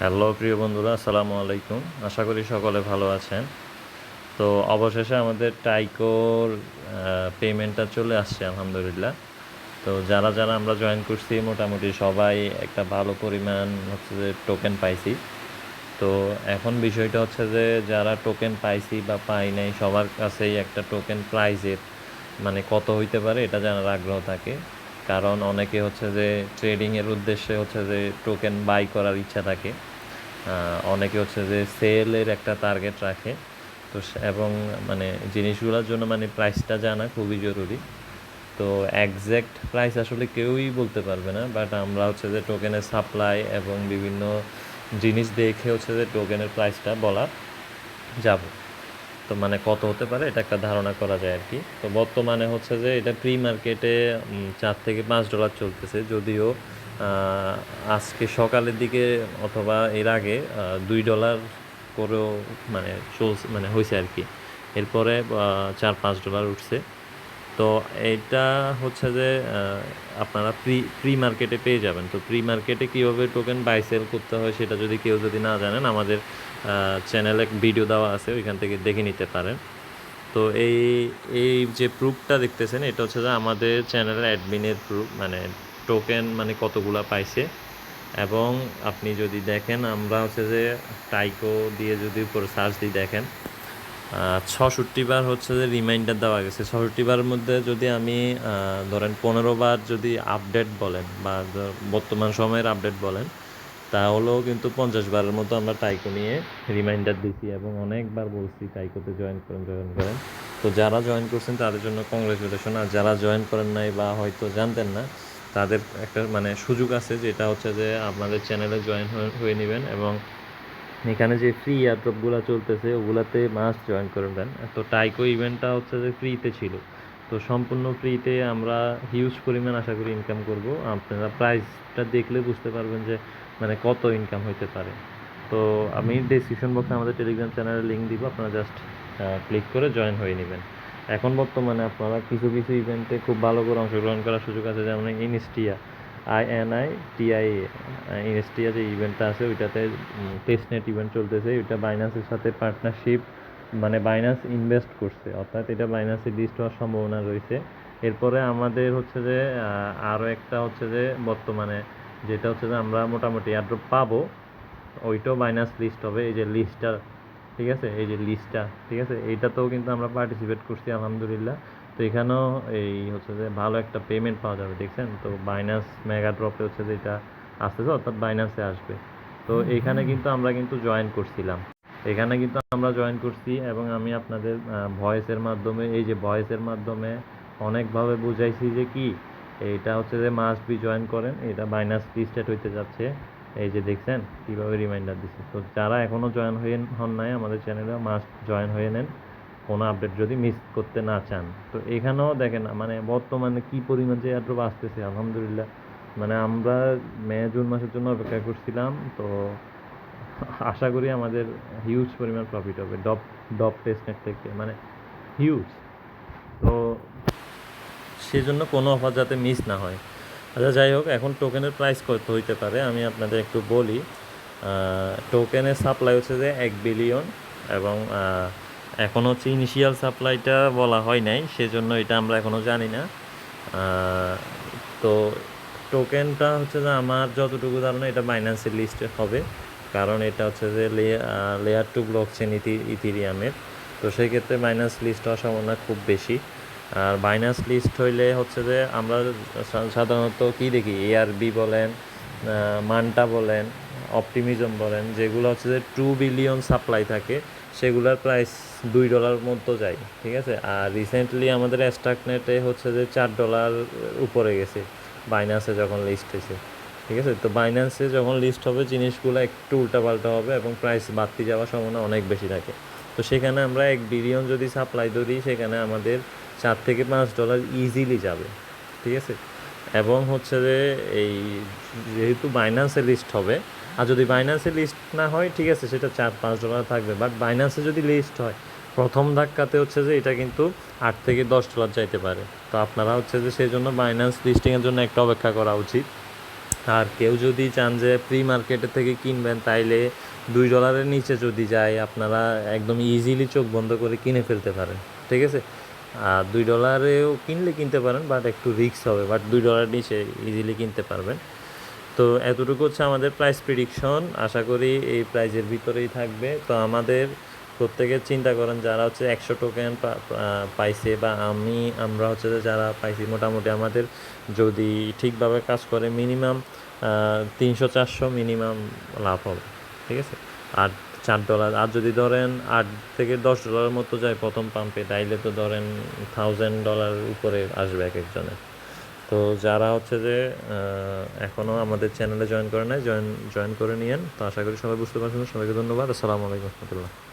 Hello প্রিয় বন্ধুরা, আসসালামু আলাইকুম। আশা করি সকলে ভালো আছেন। তো অবশেষে আমাদের টাইকোর পেমেন্টটা চলে আসছে, আলহামদুলিল্লাহ। তো যারা যারা আমরা জয়েন করছি, মোটামুটি সবাই একটা ভালো পরিমাণ হচ্ছে যে টোকেন পাইছি। তো এখন বিষয়টা হচ্ছে যে যারা টোকেন পাইছি বা পাই নাই, সবার কাছেই একটা টোকেন প্রাইজের মানে কত হইতে পারে, এটা জানার আগ্রহ থাকে। কারণ অনেকে হচ্ছে যে ট্রেডিংয়ের উদ্দেশ্যে হচ্ছে যে টোকেন বাই করার ইচ্ছা থাকে। অনেকে হচ্ছে যে সেলের একটা টার্গেট রাখে। তো এবং মানে জিনিসগুলোর জন্য মানে প্রাইসটা জানা খুবই জরুরি। তো একজ্যাক্ট প্রাইস আসলে কেউই বলতে পারবে না বাট আমরা হচ্ছে যে টোকেনের সাপ্লাই এবং বিভিন্ন জিনিস দেখে হচ্ছে যে টোকেনের প্রাইসটা বলা যাব। তো মানে কত হতে পারে, এটা একটা ধারণা করা যায় আর কি। তো বর্তমানে হচ্ছে যে এটা প্রি মার্কেটে চার থেকে পাঁচ ডলার চলতেছে। যদিও আজকে সকালের দিকে অথবা এর আগে দুই ডলার করেও মানে চলছে মানে হয়েছে আর কি। এরপরে চার পাঁচ ডলার উঠছে। তো এটা হচ্ছে যে আপনারা প্রি প্রি মার্কেটে পেয়ে যাবেন। তো প্রি মার্কেটে কীভাবে টোকেন বাই সেল করতে হয় সেটা যদি কেউ যদি না জানেন, আমাদের চ্যানেলে ভিডিও দেওয়া আছে, ওইখান থেকে দেখে নিতে পারেন। তো এই এই যে প্রুফটা দেখতেছেন, এটা হচ্ছে যে আমাদের চ্যানেলের অ্যাডমিনের প্রুফ মানে টোকেন মানে কতগুলা পাইছে। এবং আপনি যদি দেখেন, আমরা হচ্ছে যে টাইকো দিয়ে যদি উপরে সার্চ দিয়ে দেখেন ছষট্টি বার হচ্ছে যে রিমাইন্ডার দেওয়া গেছে। ছষট্টি বারের মধ্যে যদি আমি ধরেন পনেরো বার যদি আপডেট বলেন বা বর্তমান সময়ের আপডেট বলেন, তাহলেও কিন্তু পঞ্চাশ বারের মতো আমরা টাইকো নিয়ে রিমাইন্ডার দিচ্ছি এবং অনেকবার বলছি টাইকোতে জয়েন করেন জয়েন করেন। তো যারা জয়েন করছেন তাদের জন্য কংগ্রেচুলেশন আর যারা জয়েন করেন নাই বা হয়তো জানতেন না, তাদের একটা মানে সুযোগ আছে যেটা হচ্ছে যে আপনাদের চ্যানেলে জয়েন হয়ে নেবেন এবং এখানে যে ফ্রি এয়ারড্রপগুলো চলতেছে, ওগুলাতে মাস্ট জয়েন করে দেন। তো টাইকো ইভেন্টটা হচ্ছে যে ফ্রিতে ছিল। তো সম্পূর্ণ ফ্রিতে আমরা হিউজ পরিমাণ আশা করি ইনকাম করব। আপনারা প্রাইসটা দেখলে বুঝতে পারবেন যে মানে কত ইনকাম হইতে পারে। তো আমি ডিসক্রিপশন বক্সে আমাদের টেলিগ্রাম চ্যানেলের লিঙ্ক দিব, আপনারা জাস্ট ক্লিক করে জয়েন হয়ে নেবেন। এখন বর্তমানে আপনারা কিছু কিছু ইভেন্টে খুব ভালো করে অংশগ্রহণ করার সুযোগ আছে, যেমন ইনস্টিয়া আই এন টিআই ইনস্টিয়া যে ইভেন্টটা আছে, ওইটাতে টেস্টনেট ইভেন্ট চলতেছে ওইটা বাইন্যান্সের সাথে পার্টনারশিপ মানে বাইন্যান্স ইনভেস্ট করছে, অর্থাৎ এটা বাইন্যান্সে লিস্ট হওয়ার সম্ভাবনা রয়েছে। এরপরে আমাদের হচ্ছে যে আরও একটা হচ্ছে যে, বর্তমানে যেটা হচ্ছে যে, আমরা মোটামুটি এয়ারড্রপ পাবো, ওইটাও বাইনাস লিস্ট হবে, এই যে লিস্টটা ঠিক আছে? এই যে লিস্টটা ঠিক আছে? এইটাতেও কিন্তু আমরা পার্টিসিপেট করছি, আলহামদুলিল্লাহ। তো এখানেও এই হচ্ছে যে ভালো একটা পেমেন্ট পাওয়া যাবে দেখছেন? তো বাইনাস মেগা ড্রপে হচ্ছে যে এটা আসতেছে অর্থাৎ বাইনাসে আসবে। তো এখানে কিন্তু আমরা কিন্তু জয়েন করছিলাম। এখানে কিন্তু আমরা জয়েন করছি এবং আমি আপনাদের ভয়েসের মাধ্যমে এই যে ভয়েসের মাধ্যমে অনেকভাবে বুঝাইছি যে কি? এটা হচ্ছে যে মাস্ট বি জয়েন করেন এটা বাইনাস লিস্টেড হইতে যাচ্ছে। এই যে দেখছেন? কীভাবে রিমাইন্ডার দিচ্ছে তো যারা এখনও জয়েন হয়ে হন নাই আমাদের চ্যানেলে মাস্ট জয়েন হয়ে নেন। কোনো আপডেট যদি মিস করতে না চান। তো এখানেও দেখেন মানে বর্তমানে কি পরিমাণ যে এয়ারড্রপ আসতেছে, আলহামদুলিল্লাহ। মানে আমরা মে, জুন মাসের জন্য অপেক্ষা করছিলাম, তো আশা করি আমাদের হিউজ পরিমাণ প্রফিট হবে। ডপ ডপ টেস্টনেট থেকে মানে হিউজ তো সেজন্য কোনো অফার যাতে মিস না হয়। আচ্ছা যাই হোক, এখন টোকেনের প্রাইস কত হইতে পারে, আমি আপনাদের একটু বলি। টোকেনের সাপ্লাই হচ্ছে যে এক বিলিয়ন এবং এখন হচ্ছে ইনিশিয়াল সাপ্লাইটা বলা হয় নাই, সেজন্য এটা আমরা এখনও জানি না। তো টোকেনটা হচ্ছে যে আমার যতটুকু ধারণা, এটা বাইন্যান্সের লিস্টে হবে। কারণ এটা হচ্ছে যে লেয়ার টু ব্লক চেন ইথিরিয়ামের। তো সেই ক্ষেত্রে বাইন্যান্স লিস্ট হওয়ার সম্ভাবনা খুব বেশি। আর বাইন্যান্স লিস্ট হইলে হচ্ছে যে আমরা সাধারণত কী দেখি? এআরবি বলেন মান্টা বলেন অপটিমিজম বলেন, যেগুলো হচ্ছে যে টু বিলিয়ন সাপ্লাই থাকে। সেগুলোর প্রাইস দুই ডলার মতো যায়, ঠিক আছে? আর রিসেন্টলি আমাদের স্টকনেটে হচ্ছে যে চার ডলার উপরে গেছে বাইন্যান্সে যখন লিস্ট হয়েছে, ঠিক আছে? তো বাইন্যান্সে যখন লিস্ট হবে, জিনিসগুলো একটু উল্টাপাল্টা হবে এবং প্রাইস বাড়তি যাওয়ার সম্ভাবনা অনেক বেশি থাকে। তো সেখানে আমরা এক বিলিয়ন যদি সাপ্লাই ধরি, সেখানে আমাদের চার থেকে পাঁচ ডলার ইজিলি যাবে, ঠিক আছে? এবং হচ্ছে যে এই যেহেতু বাইন্যান্সে লিস্ট হবে আর যদি বাইন্যান্সে লিস্ট না হয়, ঠিক আছে, সেটা চার পাঁচ ডলার থাকবে বাট বাইন্যান্সে যদি লিস্ট হয়, প্রথম ধাক্কাতে হচ্ছে যে এটা কিন্তু আট থেকে দশ ডলার চাইতে পারে। তো আপনারা হচ্ছে যে সেই জন্য বাইন্যান্স লিস্টিংয়ের জন্য একটা অপেক্ষা করা উচিত। আর কেউ যদি চান যে প্রি মার্কেটের থেকে কিনবেন, তাইলে দুই ডলারের নিচে যদি যায়, আপনারা একদম ইজিলি চোখ বন্ধ করে কিনে ফেলতে পারেন, ঠিক আছে? আর দুই ডলারেও কিনলে কিনতে পারেন বাট একটু রিস্ক হবে বাট দুই ডলার নিচে ইজিলি কিনতে পারবেন। তো এতটুকু হচ্ছে আমাদের প্রাইস প্রিডিকশন আশা করি এই প্রাইজের ভিতরেই থাকবে। তো আমাদের প্রত্যেকের চিন্তা করেন, যারা হচ্ছে একশো টোকেন পাইছে বা আমি, আমরা হচ্ছে যে যারা পাইছি, মোটামুটি আমাদের যদি ঠিকভাবে কাজ করে মিনিমাম তিনশো চারশো মিনিমাম লাভ হবে। ঠিক আছে? আর চার ডলার আর যদি ধরেন আট থেকে দশ ডলারের মতো যায় প্রথম পাম্পে তাইলে তো ধরেন থাউজেন্ড ডলার উপরে আসবে এক একজনের। তো যারা হচ্ছে যে এখনও আমাদের চ্যানেলে জয়েন করে নাই জয়েন জয়েন করে নিয়েন। তো আশা করি সবাই বুঝতে পারছেন। সবাইকে ধন্যবাদ। আসসালামু আলাইকুম রহমতুল্লাহ।